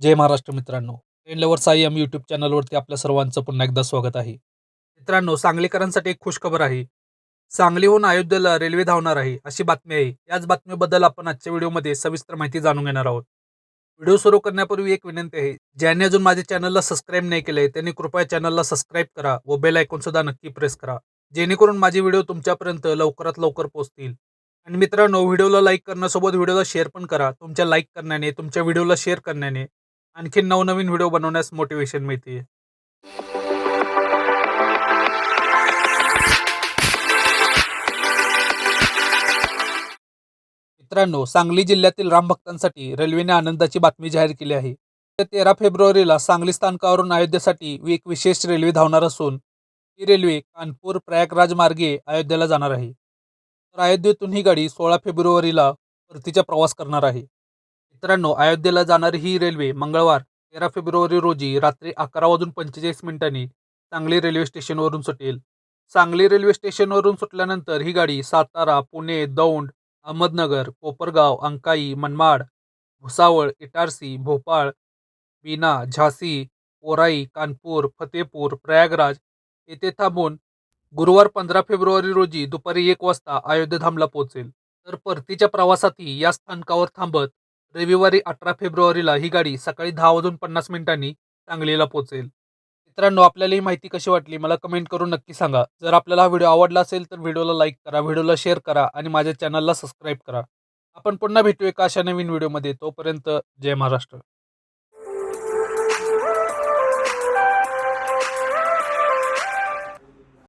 जय महाराष्ट्र मित्रांनो. Train lover Sai M YouTube चॅनलवरती आपल्या सर्वांचं पुन्हा एकदा स्वागत आहे. मित्रांनो सांगलीकरांसाठी एक खुशखबर आहे. सांगलीहून अयोध्येला रेल्वे धावणार आहे अशी बातमी आहे. याच बातमीबद्दल आपण आजच्या व्हिडिओमध्ये सविस्तर माहिती जाणून घेणार आहोत. व्हिडिओ सुरू करण्यापूर्वी एक विनंती आहे. ज्यांनी अजून माझ्या चॅनलला सबस्क्राईब नाही केले त्यांनी कृपया चॅनलला सबस्क्राईब करा व बेल आयकॉन सुद्धा नक्की प्रेस करा. जेणेकरून माझे व्हिडिओ तुमच्यापर्यंत लवकरात लवकर पोहोचतील. आणि मित्रांनो व्हिडिओला लाईक करण्यासोबत व्हिडिओला शेअर पण करा. तुमच्या लाईक करण्याने तुमच्या व्हिडिओला शेअर करण्याने आणखी नवनवीन व्हिडिओ बनवण्यास मोटिवेशन मिळते मित्रांनो सांगली जिल्ह्यातील रामभक्तांसाठी रेल्वेने आनंदाची बातमी जाहीर केली आहे. तेरा फेब्रुवारीला सांगली स्थानकावरून अयोध्येसाठी एक विशेष रेल्वे धावणार असून ही रेल्वे कानपूर प्रयागराज मार्गे अयोध्येला जाणार आहे. तर अयोध्येतून ही गाडी सोळा फेब्रुवारीला परतीचा प्रवास करणार आहे. मित्रांनो अयोध्येला जाणारी ही रेल्वे मंगळवार तेरा फेब्रुवारी रोजी रात्री अकरा वाजून पंचेचाळीस मिनिटांनी सांगली रेल्वे स्टेशनवरून सुटेल. सांगली रेल्वे स्टेशनवरून सुटल्यानंतर ही गाडी सातारा पुणे दौंड अहमदनगर कोपरगाव अंकाई मनमाड भुसावळ इटारसी भोपाळ बीना झासी ओराई कानपूर फतेपूर प्रयागराज येथे थांबून गुरुवार पंधरा फेब्रुवारी रोजी दुपारी एक वाजता अयोध्याधामला पोहोचेल. तर परतीच्या प्रवासातही या स्थानकावर थांबत रविवारी अठरा फेब्रुवारीला ही गाडी सकाळी दहा वाजून पन्नास मिनिटांनी सांगलीला पोहोचेल. मित्रांनो आपल्याला ही माहिती कशी वाटली मला कमेंट करून नक्की सांगा. जर आपल्याला हा व्हिडिओ आवडला असेल तर व्हिडिओला लाईक करा व्हिडिओला शेअर करा आणि माझ्या चॅनलला सबस्क्राईब करा. आपण पुन्हा भेटू एका अशा नवीन व्हिडिओमध्ये. तोपर्यंत जय महाराष्ट्र.